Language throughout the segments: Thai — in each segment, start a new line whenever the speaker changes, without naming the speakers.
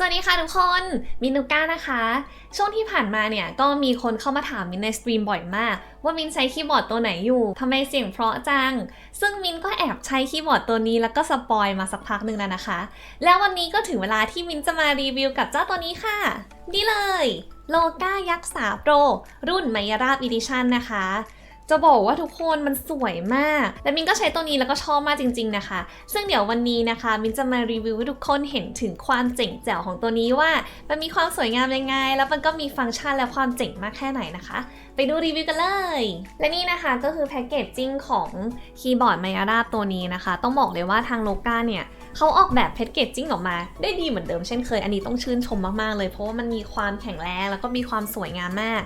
สวัสดีค่ะทุกคน มินนุก้านะคะ ช่วงที่ผ่านมาเนี่ยก็มีคนเข้ามาถามมินในสตรีมบ่อยมาก ว่ามินใช้คีย์บอร์ดตัวไหนอยู่ทำไมเสียงเพราะจัง ซึ่งมินก็แอบใช้คีย์บอร์ดตัวนี้แล้วก็สปอยมาสักพักหนึ่งแล้วนะคะ แล้ววันนี้ก็ถึงเวลาที่มินจะมารีวิวกับเจ้าตัวนี้ค่ะ นี่เลยโลกายักษ์สาโปรรุ่นไมยราบอีดิชันนะคะ จะบอกว่าทุกคนมันสวยมาก และมินก็ใช้ตัวนี้แล้วก็ชอบมากจริง ๆนะคะ ซึ่งเดี๋ยววันนี้นะคะ มินจะมารีวิวให้ทุกคนเห็นถึงความเจ๋งแจ๋วของตัวนี้ว่า มันมีความสวยงามยังไง แล้วมันก็มีฟังก์ชันและความเจ๋งมากแค่ไหนนะคะ ไปดูรีวิวกันเลย และนี่นะคะก็คือแพ็กเกจจิ้งของคีย์บอร์ดไมอาราตัวนี้นะคะ ต้องบอกเลยว่าทางโลกาเนี่ยเขาออกแบบแพ็กเกจจิ้งออกมา ได้ดีเหมือนเดิมเช่นเคย อันนี้ต้องชื่นชมมากๆเลย เพราะว่ามันมีความแข็งแรงแล้วก็มีความสวยงามมาก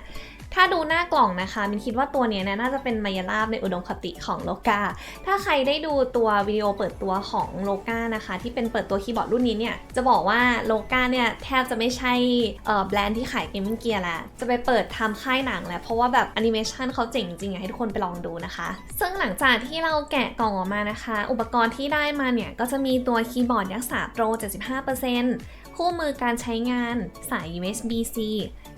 ถ้าดูหน้ากล่องนะคะมินคิดว่าตัวเนี้ยเนี่ยน่าจะเป็นมายาลาบในอุดมคติของโลกา ถ้าใครได้ดูตัววิดีโอเปิดตัวของโลกานะคะ ที่เป็นเปิดตัวคีย์บอร์ดรุ่นนี้เนี่ยจะบอกว่าโลกาเนี่ยแทบจะไม่ใช่แบรนด์ที่ขายเกมมิ่งเกียร์แล้วจะไปเปิดทำค่ายหนังแล้วเพราะว่าแบบแอนิเมชันเขาเจ๋งจริงอยากให้ทุกคนไปลองดูนะคะ ซึ่งหลังจากที่เราแกะกล่องออกมานะคะ อุปกรณ์ที่ได้มาเนี่ยก็จะมีตัวคีย์บอร์ดยักษ์สาโปร 75%คู่มือการใช้งานสาย USB-C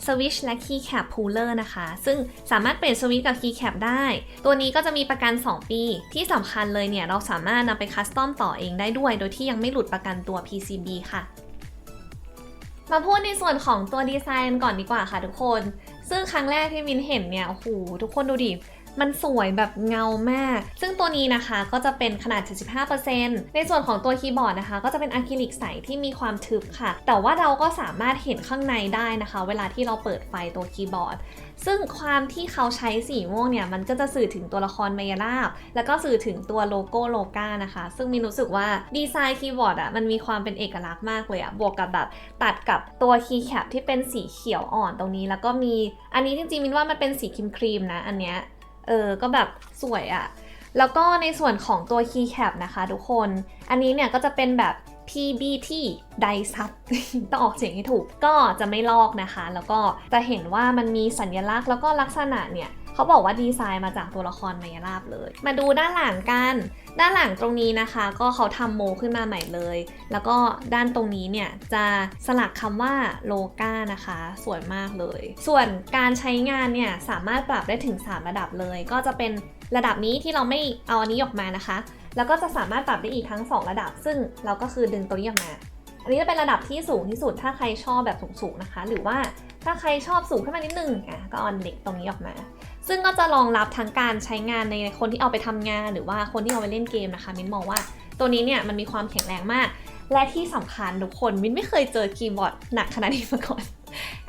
สวิชและคีย์แคปพูลเลอร์นะคะ ซึ่งสามารถเปลี่ยนสวิชกับคีย์แคปได้ ตัวนี้ก็จะมีประกัน 2 ปี ที่สำคัญเลยเนี่ย เราสามารถนำไปคัสตอมต่อเองได้ด้วย โดยที่ยังไม่หลุดประกันตัว PCB ค่ะ มาพูดในส่วนของตัวดีไซน์ก่อนดีกว่าค่ะทุกคน ซึ่งครั้งแรกที่มินเห็นเนี่ยโอ้โหทุกคนดูดิ มันสวยแบบเงามาก ซึ่งตัวนี้นะคะก็จะเป็นขนาด 75%ในส่วนของตัวคีย์บอร์ดนะคะ ก็จะเป็นอะคริลิกใสที่มีความทึบค่ะ แต่ว่าเราก็สามารถเห็นข้างในได้นะคะ เวลาที่เราเปิดไฟตัวคีย์บอร์ดซึ่งความที่เขาใช้สีม่วงเนี่ยมันก็จะสื่อถึงตัวละครเมยาลาบ แล้วก็สื่อถึงตัวโลโก้โลกานะคะ ซึ่งมีรู้สึกว่าดีไซน์คีย์บอร์ดอะมันมีความเป็นเอกลักษณ์มากเลยอะบวกกับแบบตัดกับตัวคีย์แคปที่เป็นสีเขียวอ่อนตรงนี้ แล้วก็มีอันนี้จริงๆมินว่ามันเป็นสีครีมครีมๆนะอันเนี้ย เออ ก็แบบสวยอะแล้วก็ในส่วนของตัว keycap นะคะทุกคน อันนี้เนี่ยก็จะเป็นแบบ PBT ไดซับต้องออกเสียงให้ถูก ก็จะไม่ลอกนะคะ แล้วก็จะเห็นว่ามันมีสัญลักษณ์แล้วก็ลักษณะเนี่ย เขาบอกว่าดีไซน์มาจากตัวละครมายาลาบเลย มาดูด้านหลังกัน ด้านหลังตรงนี้นะคะ ก็เขาทำโมขึ้นมาใหม่เลย แล้วก็ด้านตรงนี้เนี่ยจะสลักคำว่าโลกานะคะ สวยมากเลย ส่วนการใช้งานเนี่ยสามารถปรับได้ถึง 3 ระดับเลย ก็จะเป็นระดับนี้ที่เราไม่เอาอันนี้ออกมานะคะ แล้วก็จะสามารถปรับได้อีกทั้ง 2 ระดับ ซึ่งเราก็คือดึงตัวนี้ออกมาอันนี้จะเป็นระดับที่สูงที่สุดถ้าใครชอบแบบสูงๆนะคะ หรือว่าถ้าใครชอบสูงขึ้นมานิดนึงอะก็เอาเด็กตรงนี้ออกมา ซึ่งก็จะรองรับทั้งการใช้งานในคนที่เอาไปทำงาน หรือว่าคนที่เอาไปเล่นเกมนะคะมินมองว่าตัวนี้เนี่ยมันมีความแข็งแรงมาก และที่สำคัญทุกคนมินไม่เคยเจอคีย์บอร์ดหนักขนาดนี้มาก่อน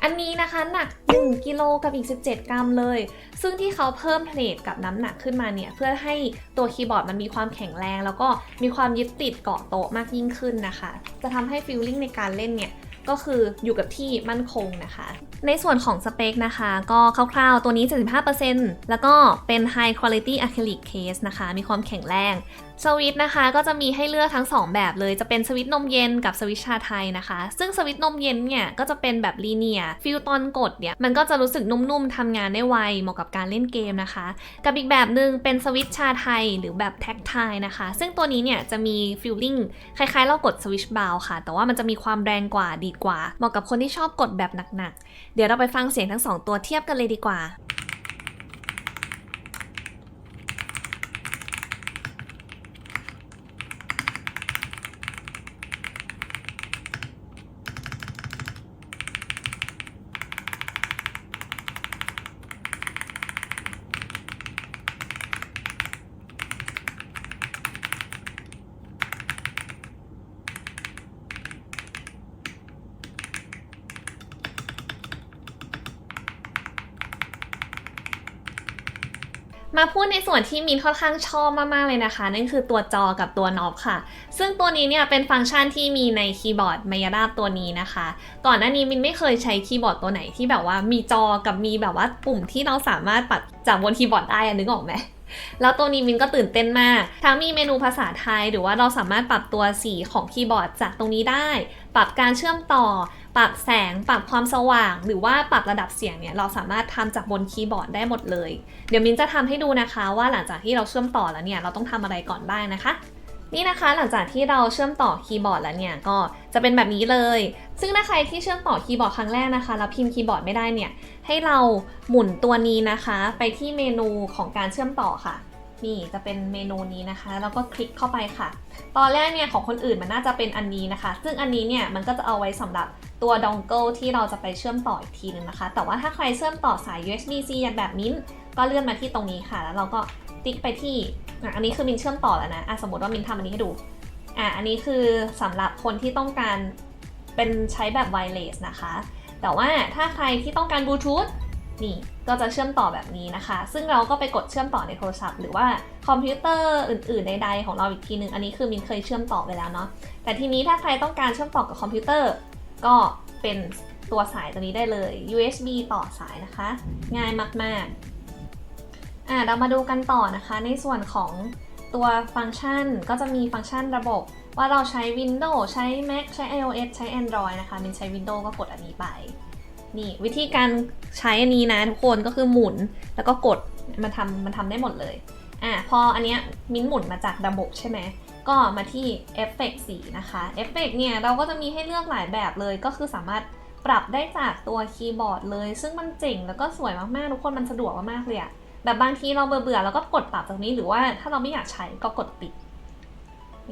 อันนี้นะคะหนัก 1 กิโลกับอีก 17 กรัมเลย ซึ่งที่เขาเพิ่มเพลทกับน้ำหนักขึ้นมาเนี่ย เพื่อให้ตัวคีย์บอร์ดมันมีความแข็งแรง แล้วก็มีความยึดติดเกาะโต๊ะมากยิ่งขึ้นนะคะ จะทำให้ฟีลลิ่งในการเล่นเนี่ย ก็คืออยู่กับที่มั่นคงนะคะ ในส่วนของสเปคนะคะ ก็คร่าวๆ ตัวนี้ 75%แล้วก็เป็น High Quality Acrylic Case นะคะ มีความแข็งแรงสวิตนะคะก็จะมีให้เลือกทั้ง 2 แบบเลยจะเป็นสวิตนมเย็นกับสวิตชาไทยนะคะ ซึ่งสวิตนมเย็นเนี่ยก็จะเป็นแบบลีเนียฟิลตอนกดเนี่ยมันก็จะรู้สึกนุ่มๆทำงานได้ไวเหมาะกับการเล่นเกมนะคะ กับอีกแบบหนึ่งเป็นสวิตชาไทยหรือแบบแท็กไทยนะคะ ซึ่งตัวนี้เนี่ยจะมีฟิลลิ่งคล้ายๆ เรากดสวิตช์บาวค่ะ แต่ว่ามันจะมีความแรงกว่าดีกว่า เหมาะกับคนที่ชอบกดแบบหนักๆ เดี๋ยวเราไปฟังเสียงทั้งสองตัวเทียบกันเลยดีกว่า มาพูดในส่วนที่มินค่อนข้างชอบมากๆเลยนะคะ นั่นคือตัวจอกับตัวน็อปค่ะ ซึ่งตัวนี้เนี่ยเป็นฟังก์ชันที่มีในคีย์บอร์ดมายาดาตัวนี้นะคะ ก่อนหน้านี้มินไม่เคยใช้คีย์บอร์ดตัวไหนที่แบบว่ามีจอกับมีแบบว่าปุ่มที่เราสามารถปัดจากบนคีย์บอร์ดได้อะนึกออกไหม แล้วตัวนี้มินก็ตื่นเต้นมากทั้งมีเมนูภาษาไทย หรือว่าเราสามารถปรับตัวสีของคีย์บอร์ดจากตรงนี้ได้ ปรับการเชื่อมต่อ ปรับแสง ปรับความสว่าง หรือว่าปรับระดับเสียงเนี่ยเราสามารถทำจากบนคีย์บอร์ดได้หมดเลย เดี๋ยวมินจะทำให้ดูนะคะ ว่าหลังจากที่เราเชื่อมต่อแล้วเนี่ยเราต้องทำอะไรก่อนบ้างนะคะนี่นะคะหลังจากที่เราเชื่อมต่อคีย์บอร์ดแล้วเนี่ยก็จะเป็นแบบนี้เลย ซึ่งถ้าใครที่เชื่อมต่อคีย์บอร์ดครั้งแรกนะคะแล้วพิมพ์คีย์บอร์ดไม่ได้เนี่ย ให้เราหมุนตัวนี้นะคะ ไปที่เมนูของการเชื่อมต่อค่ะ นี่จะเป็นเมนูนี้นะคะ แล้วก็คลิกเข้าไปค่ะ ตอนแรกเนี่ยของคนอื่นมันน่าจะเป็นอันนี้นะคะ ซึ่งอันนี้เนี่ยมันก็จะเอาไว้สำหรับตัวดองเกิลที่เราจะไปเชื่อมต่ออีกทีนึงนะคะ แต่ว่าถ้าใครเชื่อมต่อสาย USB-C อย่างแบบมิ้นก็เลื่อนมาที่ตรงนี้ค่ะ แล้วเราก็ติ๊กไปที่อันนี้คือมินเชื่อมต่อแล้วนะะสมมติว่ามินทำอันนี้ให้ดูอะอันนี้คือสำหรับคนที่ต้องการเป็นใช้แบบไวเลสนะคะ แต่ว่าถ้าใครที่ต้องการบลูทูธนี่ก็จะเชื่อมต่อแบบนี้นะคะ ซึ่งเราก็ไปกดเชื่อมต่อในโทรศัพท์ หรือว่าคอมพิวเตอร์อื่นๆใดๆของเราอีกทีหนึ่งอันนี้คือมินเคยเชื่อมต่อไปแล้วเนาะ แต่ทีนี้ถ้าใครต้องการเชื่อมต่อกับคอมพิวเตอร์ ก็เป็นตัวสายตัวนี้ได้เลย USB ต่อสายนะคะ ง่ายมากๆ อะเรามาดูกันต่อนะคะ ในส่วนของตัวฟังก์ชันก็จะมีฟังก์ชันระบบ ว่าเราใช้ Windows ใช้ Mac ใช้ iOS ใช้ Android นะคะมินใช้ Windows ก็กดอันนี้ไปนี่วิธีการใช้อันนี้นะทุกคนก็คือหมุนแล้วก็กดมันทำมันทำได้หมดเลยอะพออันเนี้ยมิ้นหมุนมาจากระบบใช่ไหมก็มาที่เอฟเฟกสีนะคะเอฟเฟกเนี่ยเราก็จะมีให้เลือกหลายแบบเลยก็คือสามารถปรับได้จากตัวคีย์บอร์ดเลย ซึ่งมันเจ๋งแล้วก็สวยมากๆ ทุกคนมันสะดวกมากๆเลยอะแบบบางทีเราเบื่อๆแล้วก็กดปรับตรงนี้หรือว่าถ้าเราไม่อยากใช้ก็กดปิด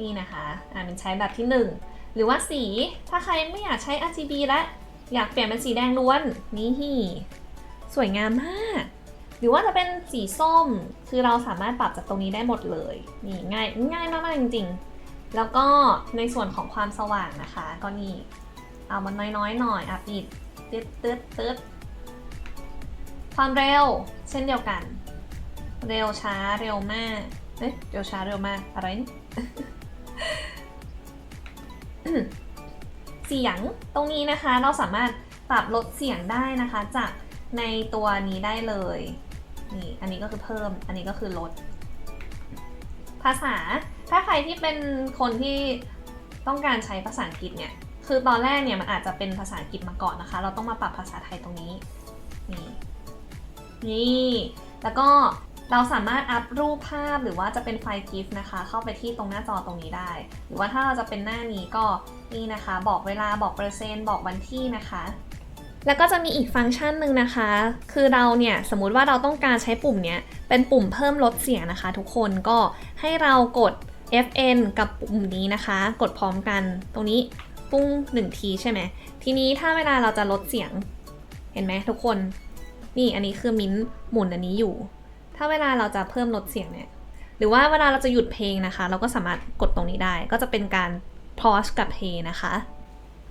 นี่นะคะอ่ามันใช้แบบที่หนึ่งหรือว่าสีถ้าใครไม่อยากใช้ RGB และอยากเปลี่ยนเป็นสีแดงล้วนนี่สวยงามมาก หรือว่าจะเป็นสีส้มคือเราสามารถปรับจากตรงนี้ได้หมดเลยนี่ง่ายง่ายมากๆจริง ๆ แล้วก็ในส่วนของความสว่างนะคะ ก็นี่เอามันน้อยๆหน่อยอะปิดตึ๊ดตึ๊ดตึ๊ดความเร็วเช่นเดียวกัน เร็วช้าเร็วมากเอ๊ะเร็วช้าเร็วมากอะไรนี่ เสียงตรงนี้นะคะเราสามารถปรับลดเสียงได้นะคะ จากในตัวนี้ได้เลยนี่อันนี้ก็คือเพิ่ม อันนี้ก็คือลด ภาษา ถ้าใครที่เป็นคนที่ต้องการใช้ภาษาอังกฤษเนี่ย คือตอนแรกเนี่ยมันอาจจะเป็นภาษาอังกฤษมาก่อนนะคะ เราต้องมาปรับภาษาไทยตรงนี้ นี่ นี่ แล้วก็ เราสามารถอัพรูปภาพหรือว่าจะเป็นไฟล์ GIF นะคะ เข้าไปที่ตรงหน้าจอตรงนี้ได้ หรือว่าถ้าเราจะเป็นหน้านี้ก็นี่นะคะ บอกเวลาบอกเปอร์เซ็นต์บอกวันที่นะคะแล้วก็จะมีอีกฟังก์ชันหนึ่งนะคะ คือเราเนี่ยสมมุติว่าเราต้องการใช้ปุ่มเนี้ยเป็นปุ่มเพิ่มลดเสียงนะคะ ทุกคนก็ให้เรากด Fn กับปุ่มนี้นะคะ กดพร้อมกันตรงนี้ปุ้งหนึ่งทีใช่ไหม ทีนี้ถ้าเวลาเราจะลดเสียง เห็นไหมทุกคน นี่อันนี้คือมิ้นท์หมุนอันนี้อยู่ ถ้าเวลาเราจะเพิ่มลดเสียงเนี่ย หรือว่าเวลาเราจะหยุดเพลงนะคะ เราก็สามารถกดตรงนี้ได้ ก็จะเป็นการ pause กับ play นะคะ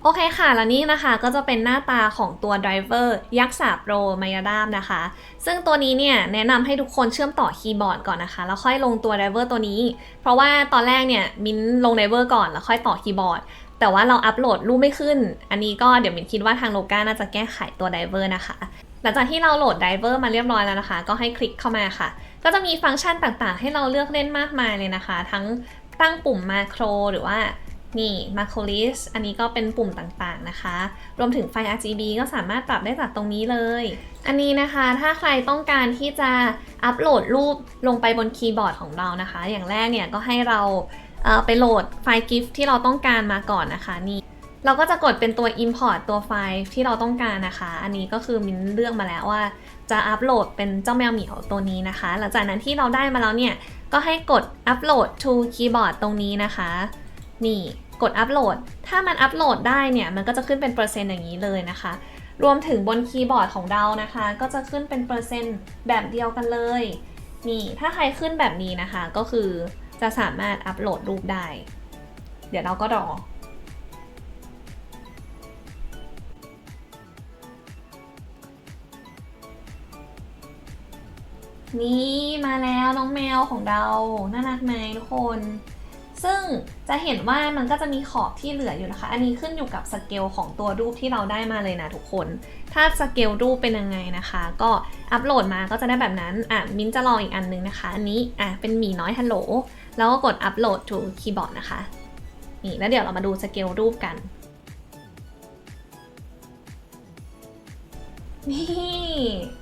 โอเคค่ะ แล้วนี่นะคะก็จะเป็นหน้าตาของตัว driver ยักษ์สาโปรมายาดามนะคะ ซึ่งตัวนี้เนี่ยแนะนำให้ทุกคนเชื่อมต่อคีย์บอร์ดก่อนนะคะ แล้วค่อยลงตัว driver ตัวนี้ เพราะว่าตอนแรกเนี่ยมินลง driver ก่อนแล้วค่อยต่อคีย์บอร์ด แต่ว่าเราอัปโหลดรูปไม่ขึ้น อันนี้ก็เดี๋ยวมินคิดว่าทางโลกาน่าจะแก้ไขตัว driver นะคะ หลังจากที่เราโหลด driver มาเรียบร้อยแล้วนะคะ ก็ให้คลิกเข้ามาค่ะ ก็จะมีฟังก์ชันต่างๆ ให้เราเลือกเล่นมากมายเลยนะคะ ทั้งตั้งปุ่มมาโครหรือว่านี่ macro list อันนี้ก็เป็นปุ่มต่างๆนะคะ รวมถึงไฟ RGB ก็สามารถปรับได้จากตรงนี้เลย อันนี้นะคะถ้าใครต้องการที่จะอัปโหลดรูปลงไปบนคีย์บอร์ดของเรานะคะ อย่างแรกเนี่ยก็ให้เราเไปโหลดไฟล์ GIF ที่เราต้องการมาก่อนนะคะนี่ เราก็จะกดเป็นตัว import ตัวไฟล์ที่เราต้องการนะคะ อันนี้ก็คือมินเลือกมาแล้วว่า จะอัปโหลดเป็นเจ้าแมวเหมียวตัวนี้นะคะ หลังจากนั้นที่เราได้มาแล้วเนี่ย ก็ให้กด upload to keyboard ตรงนี้นะคะ นี่กดอัปโหลด ถ้ามันอัปโหลดได้เนี่ย มันก็จะขึ้นเป็นเปอร์เซ็นต์อย่างนี้เลยนะคะ รวมถึงบนคีย์บอร์ดของเรานะคะ ก็จะขึ้นเป็นเปอร์เซ็นต์แบบเดียวกันเลย นี่ ถ้าใครขึ้นแบบนี้นะคะ ก็คือจะสามารถอัปโหลดรูปได้ เดี๋ยวเราก็รอ นี่มาแล้วน้องแมวของเรา น่ารักไหมทุกคน ซึ่งจะเห็นว่ามันก็จะมีขอบที่เหลืออยู่นะคะ อันนี้ขึ้นอยู่กับสเกลของตัวรูปที่เราได้มาเลยนะทุกคน ถ้าสเกลรูปเป็นยังไงนะคะ ก็อัปโหลดมาก็จะได้แบบนั้น อะ มิ้นจะลองอีกอันนึงนะคะ อันนี้ อะ เป็นหมีน้อยฮัลโหล แล้วก็กดอัปโหลด to keyboard นะคะ นี่ แล้วเดี๋ยวเรามาดูสเกลรูปกัน นี่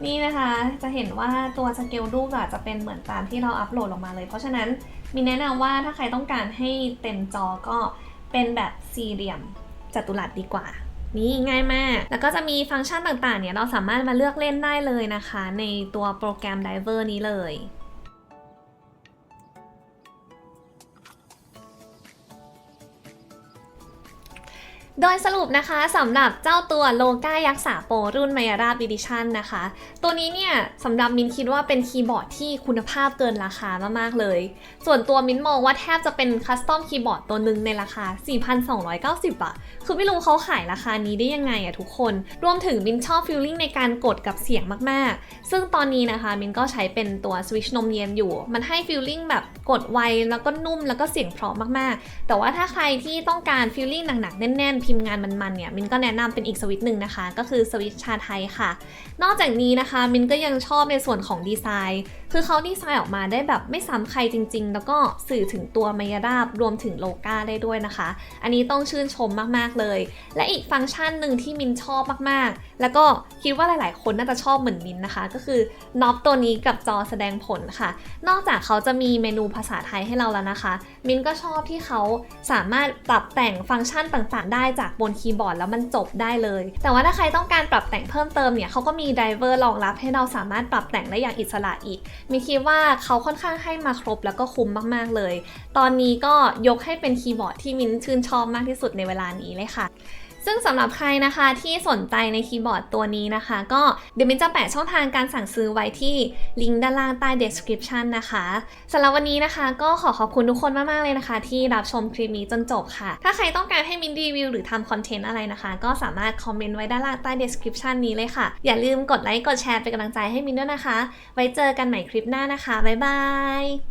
นี่นะคะจะเห็นว่าตัวสเกลรูปอะจะเป็นเหมือนตามที่เราอัปโหลดลงมาเลย เพราะฉะนั้นมีแนะนำว่าถ้าใครต้องการให้เต็มจอก็เป็นแบบสี่เหลี่ยมจัตุรัสดีกว่า นี่ง่ายมาก แล้วก็จะมีฟังก์ชันต่างๆเนี่ยเราสามารถมาเลือกเล่นได้เลยนะคะ ในตัวโปรแกรม Diver นี้เลย โดยสรุปนะคะสำหรับเจ้าตัวโลกายักษ์สาโปรุ่นมยาราบ e ิชันนะคะ ตัวนี้เนี่ยสำหรับมินคิดว่าเป็นคีย์บอร์ดที่คุณภาพเกินราคามากๆเลย ส่วนตัวมินมองว่าแทบจะเป็นคัสตอมคีย์บอร์ดตัวหนึ่งในราคา 4,290อะคือไม่รู้เขาขายราคานี้ได้ยังไงอะทุกคน รวมถึงมินชอบฟิลลิ่งในการกดกับเสียงมากๆ ซึ่งตอนนี้นะคะมินก็ใช้เป็นตัวสวิชนมเย็นอยู่ มันให้ฟิลลิ่งแบบกดไวแล้วก็นุ่มแล้วก็เสียงเพราะมากๆ แต่ว่าถ้าใครที่ต้องการฟิลลิ่งหนักๆแน่นๆพิมพ์งานมันๆเนี่ยมินก็แนะนำเป็นอีกสวิตหนึ่งนะคะ ก็คือสวิตชาไทยค่ะ นอกจากนี้นะคะมินก็ยังชอบในส่วนของดีไซน์ คือเขาดีไซน์ออกมาได้แบบไม่ซ้ำใครจริง ๆ แล้วก็สื่อถึงตัวมายาดาบรวมถึงโลกาได้ด้วยนะคะ อันนี้ต้องชื่นชมมากๆเลย และอีกฟังก์ชันหนึ่งที่มินชอบมากๆ แล้วก็คิดว่าหลายๆ คนน่าจะชอบเหมือนมินนะคะ ก็คือน็อปตัวนี้กับจอแสดงผลค่ะ นอกจากเขาจะมีเมนูภาษาไทยให้เราแล้วนะคะ มินก็ชอบที่เขาสามารถปรับแต่งฟังก์ชันต่างๆ ได้จากบนคีย์บอร์ดแล้วมันจบได้เลย แต่ว่าถ้าใครต้องการปรับแต่งเพิ่มเติมเนี่ยเขาก็มีไดเวอร์รองรับให้เราสามารถปรับแต่งได้อย่างอิสระอีกมิคิดว่าเขาค่อนข้างให้มาครบแล้วก็คุ้มมากๆเลย ตอนนี้ก็ยกให้เป็นคีย์บอร์ดที่มินชื่นชอบมากที่สุดในเวลานี้เลยค่ะ ซึ่งสำหรับใครนะคะที่สนใจในคีย์บอร์ดตัวนี้นะคะ ก็เดี๋ยวมินจะแปะช่องทางการสั่งซื้อไว้ที่ลิงก์ด้านล่างใต้ description นะคะสำหรับวันนี้นะคะก็ขอขอบคุณทุกคนมาก ๆ เลยนะคะ ที่รับชมคลิปนี้จนจบค่ะ ถ้าใครต้องการให้มินรีวิวหรือทำคอนเทนต์อะไรนะคะ ก็สามารถคอมเมนต์ไว้ด้านล่างใต้ description นี้เลยค่ะ อย่าลืมกดไลค์กดแชร์เป็นกำลังใจให้มินด้วยนะคะ ไว้เจอกันใหม่คลิปหน้านะคะบ๊ายบาย